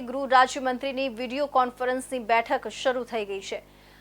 ગૃહ રાજ્યમંત્રીની વીડિયો કોન્ફરન્સની બેઠક શરૂ થઈ ગઈ છે.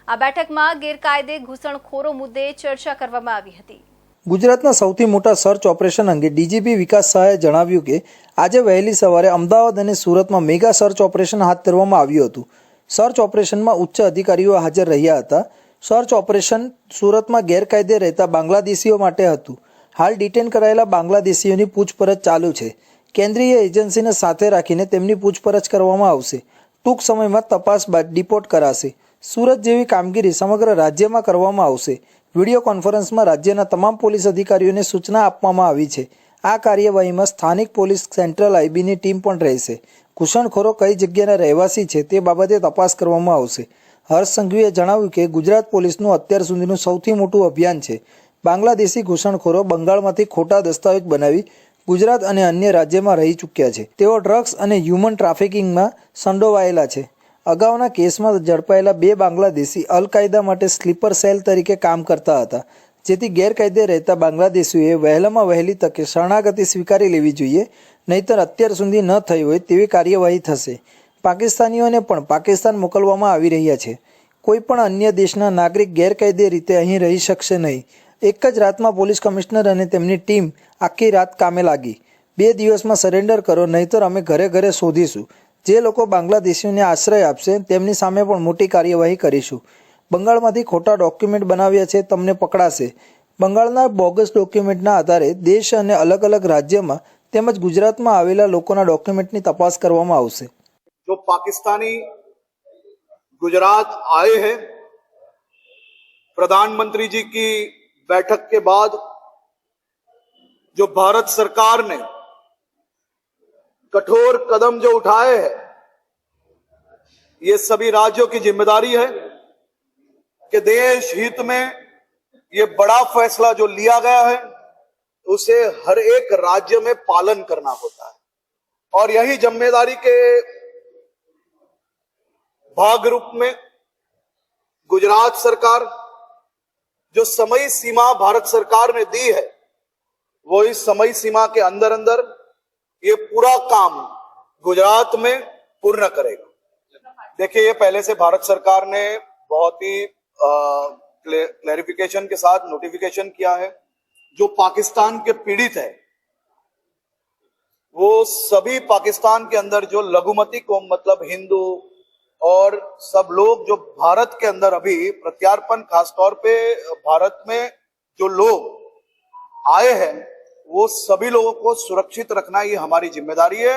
આ બેઠકમાં ગેરકાયદે ઘૂસણખોરો મુદ્દે ચર્ચા કરવામાં આવી હતી. ગુજરાતના સૌથી મોટા સર્ચ ઓપરેશન અંગે ડીજીપી વિકાસ સહાયે જણાવ્યું કે, આજે વહેલી સવારે અમદાવાદ અને સુરતમાં મેગા સર્ચ ઓપરેશન હાથ ધરવામાં આવ્યું હતું. સર્ચ ઓપરેશનમાં ઉચ્ચ અધિકારીઓ હાજર રહ્યા હતા. સર્ચ ઓપરેશન સુરતમાં ગેરકાયદે રહેતા બાંગ્લાદેશીઓ માટે હતું. હાલ ડિટેન કરાયેલા બાંગ્લાદેશીઓની પૂછપરછ ચાલુ છે. કેન્દ્રીય એજન્સીને સાથે રાખીને તેમની પૂછપરછ કરવામાં આવશે. ટૂંક સમયમાં તપાસ બાદ ડિપોર્ટ કરાશે. સુરત જેવી કામગીરી સમગ્ર રાજ્યમાં કરવામાં આવશે. વીડિયો કોન્ફરન્સમાં રાજ્યના તમામ પોલીસ અધિકારીઓને સૂચના આપવામાં આવી છે. આ કાર્યવાહીમાં સ્થાનિક પોલીસ સેન્ટ્રલ આઈબીની ટીમ પણ રહેશે. ઘૂસણખોરો કઈ જગ્યાના રહેવાસી છે તે બાબતે તપાસ કરવામાં આવશે. હર્ષ સંઘવીએ જણાવ્યું કે ગુજરાત પોલીસનું અત્યાર સુધીનું સૌથી મોટું અભિયાન છે. બાંગ્લાદેશી ઘૂસણખોરો બંગાળમાંથી ખોટા દસ્તાવેજ બનાવી ગુજરાત અને અન્ય રાજ્યમાં રહી ચૂક્યા છે. તેઓ ડ્રગ્સ અને હ્યુમન ટ્રાફિકિંગમાં સંડોવાયેલા છે. અગાઉના કેસમાં ઝડપાયેલા બે બાંગ્લાદેશી અલ કાયદા માટે સ્લીપર સેલ તરીકે કામ કરતા હતા, જેથી ગેરકાયદે રહેતા બાંગ્લાદેશીઓએ વહેલામાં વહેલી તકે શરણાગતિ સ્વીકારી લેવી જોઈએ, નહીતર અત્યાર સુધી ન થઈ હોય તેવી કાર્યવાહી થશે. પાકિસ્તાનીઓને પણ પાકિસ્તાન મોકલવામાં આવી રહ્યા છે. કોઈ પણ અન્ય દેશના નાગરિક ગેરકાયદે રીતે અહીં રહી શકશે નહીં. એક જ રાતમાં પોલીસ કમિશનર અને તેમની ટીમ આખી રાત કામે લાગી. બે દિવસમાં સરેન્ડર કરો, નહીતર અમે ઘરે ઘરે શોધીશું. જે લોકો બાંગ્લાદેશીઓને આશ્રય આપશે, તેમની સામે પણ મોટી કાર્યવાહી કરીશું. બંગાળમાંથી ખોટા ડોક્યુમેન્ટ બનાવ્યા છે, તમને પકડાશે. બંગાળના બોગસ ડોક્યુમેન્ટના આધારે દેશ અને અલગ અલગ રાજ્યમાં તેમજ ગુજરાતમાં આવેલા લોકોના ડોક્યુમેન્ટની તપાસ કરવામાં આવશે. જો પાકિસ્તાની ગુજરાત આયે હે, પ્રધાનમંત્રીજી કી बैठक के बाद जो भारत सरकार ने कठोर कदम जो उठाए हैं, ये सभी राज्यों की ज़िम्मेदारी है कि देश हित में ये बड़ा फैसला जो लिया गया है, उसे हर एक राज्य में पालन करना होता है। और यही ज़िम्मेदारी के भाग रूप में गुजरात सरकार जो समय सीमा भारत सरकार ने दी है, वो इस समय सीमा के अंदर अंदर ये पूरा काम गुजरात में पूर्ण करेगा। देखिए, ये पहले से भारत सरकार ने बहुत ही क्लैरिफिकेशन के साथ नोटिफिकेशन किया है। जो पाकिस्तान के पीड़ित है, वो सभी पाकिस्तान के अंदर जो लघुमती कौम मतलब हिंदू और सब लोग जो भारत के अंदर अभी प्रत्यार्पण खासतौर पे भारत में जो लोग आए हैं वो सभी लोगों को सुरक्षित रखना ये हमारी जिम्मेदारी है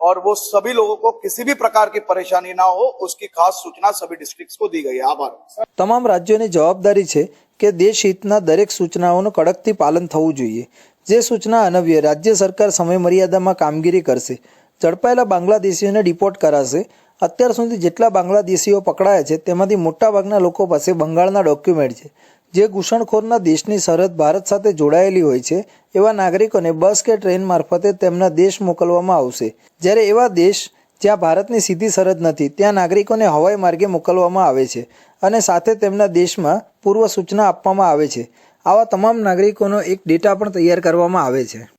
और वो सभी लोगों को किसी भी प्रकार की परेशानी ना हो उसकी खास सूचना सभी डिस्ट्रिक्ट्स को दी गई है आभार તમામ રાજ્યોની જવાબદારી છે કે દેશ હિતના દરેક સૂચનાઓનું કડકથી પાલન થવું જોઈએ જે સૂચના અનવ્ય રાજ્ય સરકાર સમય મર્યાદામાં કામગીરી કરશે ઝડપાયેલા બાંગ્લાદેશીઓને ડિપોર્ટ કરાશે અત્યાર સુધી જેટલા બાંગ્લાદેશીઓ પકડાયા છે, તેમાંથી મોટાભાગના લોકો પાસે બંગાળના ડોક્યુમેન્ટ છે, જે ઘૂસણખોરના દેશની સરહદ ભારત સાથે જોડાયેલી હોય છે, એવા નાગરિકોને બસ કે ટ્રેન મારફતે તેમના દેશ મોકલવામાં આવશે. જ્યારે એવા દેશ જ્યાં ભારતની સીધી સરહદ નથી, ત્યાં નાગરિકોને હવાઈ માર્ગે મોકલવામાં આવે છે અને સાથે તેમના દેશમાં પૂર્વ સૂચના આપવામાં આવે છે. આવા તમામ નાગરિકોનો એક ડેટા પણ તૈયાર કરવામાં આવે છે.